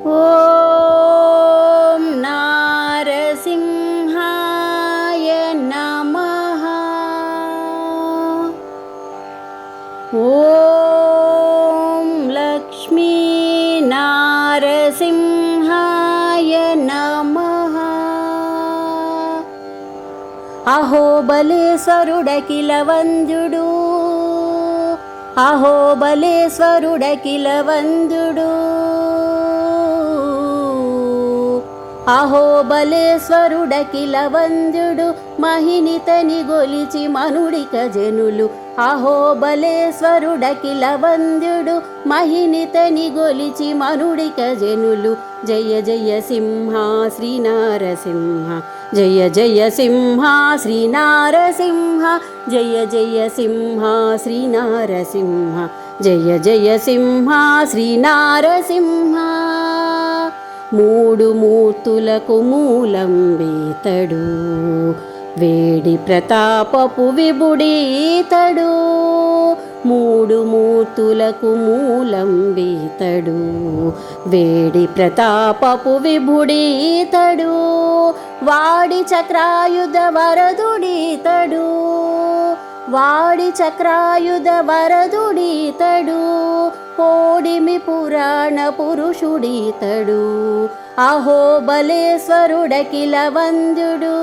ॐ नारसिंहाय नमः ॐ लक्ष्मीनारसिंहाय नमः अहोबलेश्वरुडकिलवन्दुडु अहोबलेश्वरुडकिलवन्दुडु అహోబలేశ్వరుడకిల వంద్యుడు మహినితని గొలిచి మనుడిక జనులు. అహోబలేశ్వరుడకిల వంద్యుడు మహినితని గొలిచి మనుడిక జనులు. జయ జయ సింహ శ్రీనారసింహ జయ జయ సింహ శ్రీనారసింహ జయ జయ సింహ శ్రీనారసింహ జయ జయ సింహ శ్రీనారసింహ. మూడు మూర్తులకు మూలం బీతడు. వేడి ప్రతాపపు విబుడీతడు మూడు మూర్తులకు మూలం బీతడు. వేడి ప్రతాపపు విభుడీతడు వాడి చక్రాయుధ వరదుడీతడు. వాడి చక్రాయుధ వరదుడీతడు ఓడిమి పురాణ పురుషుడీతడు అహో బలేశ్వరుడకిల వంద్యుడు.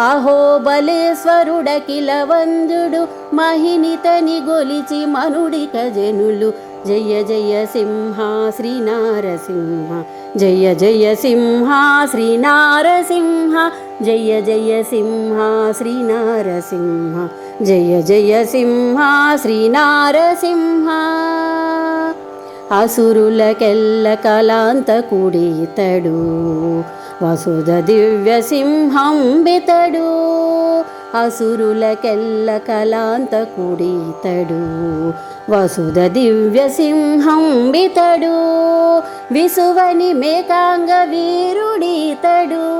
అహో బలేశ్వరుడకిల వంద్యుడు మహినితని గొలిచి మనుడిక జనులు జయ జయ సింహ శ్రీనారసింహ జయ జయ సింహ శ్రీనారసింహ జయ జయ సింహ శ్రీనారసింహ జయ జయ సింహ శ్రీనారసింహ. అసురులకెల్ల కలాంతకుడీతడు వసుధ దివ్య సింహంబితడు. అసురులకెల్ల అసురులకెల్ల కలాంతకుడీతడు వసుధ దివ్య సింహంబితడు. విసువని మేకాంగ వీరుడితడు.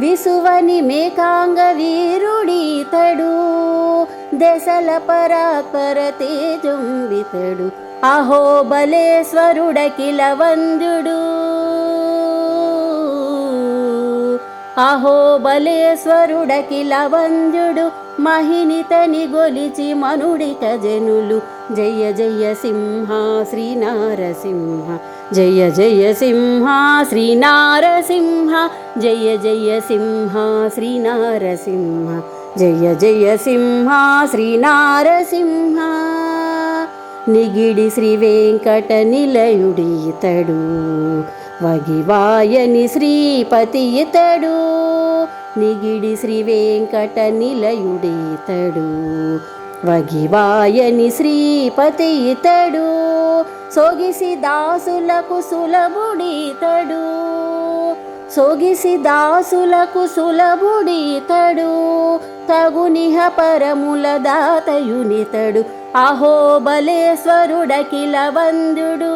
విసువని మేకాంగ వీరుడితడు. దశల పరాపర తేజంబితడు. అహోబలేశ్వరుడకిల వందుడు అహోబలేశ్వరుడకిల వందుడు మహినితని గొలిచి మనుడిక జనులు. జయ జయ సింహ శ్రీనారసింహ. జయ జయ సింహ శ్రీనారసింహ. జయ జయ సింహ శ్రీనారసింహ. జయ జయ సింహ శ్రీనారసింహ. నిగిడి శ్రీ వెంకట నిలయుడి ఇతడు వగివాయని శ్రీపతి ఇతడు. నిగిడి శ్రీ వెంకట నిలయుడి ఇతడు వగివాయని శ్రీపతి ఇతడు. సొగిసి దాసులకు సులభుడితడు సొగిసి దాసులకు సులభుడితడు తగునిహ పరముల దాతయునితడు అహోబలేశ్వరుడకిల వందుడు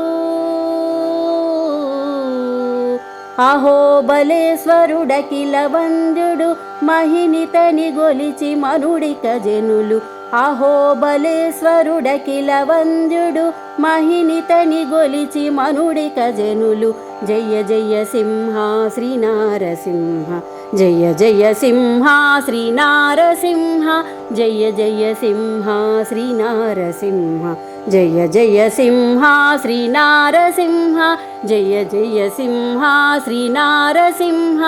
అహోబలేశ్వరుడకిల వందుడు మహినితని గొలిచి మనుడిక జనులు. అహోబలేశ్వరుడకిల వంద్యుడు మహినితని గొలిచి మనుడిక జనులు. జయ జయ సింహ శ్రీనారసింహ జయ జయ సింహ శ్రీనారసింహ జయ జయ సింహ శ్రీనారసింహ. जय जय सिंहा श्रीनारसिंह जय जय सिंहा श्रीनारसिंह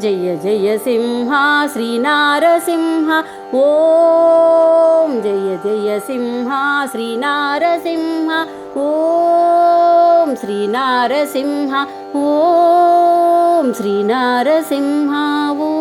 जय जय सिंहा श्रीनारसिंह ॐ जय जय सिंहा श्रीनारसिंह ॐ श्रीनारसिंह ॐ श्रीनारसिंह ॐ